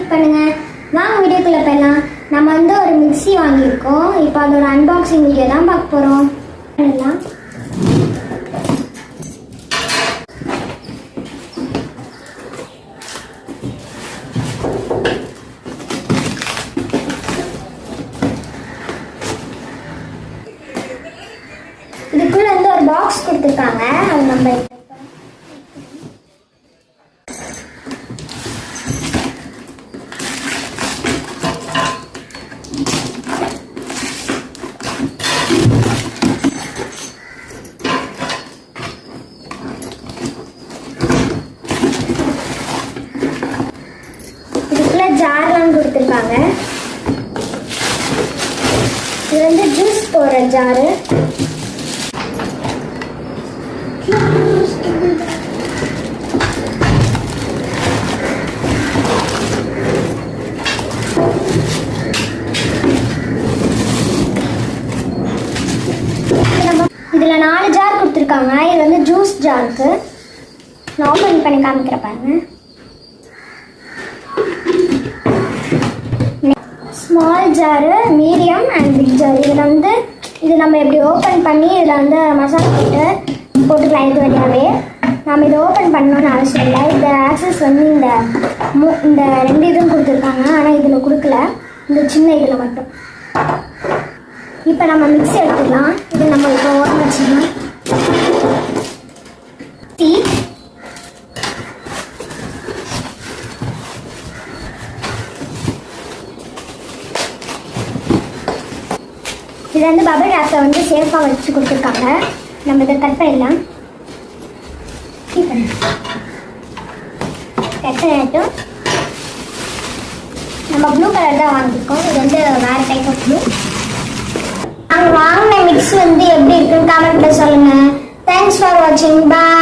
Click பண்ணுங்க. வாங்க வீடியோக்குள்ள போயிடலாம். நம்ம வந்து ஒரு மிக்ஸி வாங்கியிருக்கோம். இப்போ அதோட அன்பாக்சிங் வீடியோ தான் பார்க்க போகிறோம் பண்ணலாம் இதுக்குள்ள வந்து ஒரு பாக்ஸ் கொடுத்துருக்காங்க. அது நம்ம இதுக்குள்ள ஜார்லாம் கொடுத்துருக்காங்க. இது வந்து ஜூஸ் போடுற ஜாரு இதுல நாலு ஜார் கொடுத்துருக்காங்க. இது வந்து ஜூஸ் ஜாருக்கு நான் ஓப்பன் பண்ணி காமிக்கிற பாருங்க. Small jar medium and big jar இதில் வந்து இது நம்ம இப்படி ஓப்பன் பண்ணி இதில் வந்து மசாலா போட்டு போட்டுக்கலாம் இது வழியாகவே நம்ம இதை ஓப்பன் பண்ணணும்னு அவசியம் இல்லை. இந்த ஆக்சஸ் வந்து இந்த மூ இந்த ரெண்டு இதுவும் கொடுத்துருக்காங்க. ஆனால் இதில் கொடுக்கல. இந்த சின்ன இதில் மட்டும். இப்போ நம்ம மிக்ஸி எடுத்துக்கலாம் இது நம்ம இப்போ ஓரம் வச்சுக்கலாம் டீ இது வந்து பபிள் ரேப்பை வந்து சேஃபாக வச்சு கொடுத்துருக்காங்க. நம்ம இதை கட் பண்ணிடலாம். கட் பண்ணிட்டும் நம்ம ப்ளூ கலர் தான் வாங்கியிருக்கோம். இது வந்து வேறு டைப் ஆஃப் ப்ளூ அங்கே வாங்கின மிக்ஸ் வந்து எப்படி இருக்குன்னு கமெண்ட்டில் சொல்லுங்கள் தேங்க்ஸ் ஃபார் வாட்சிங் பாய்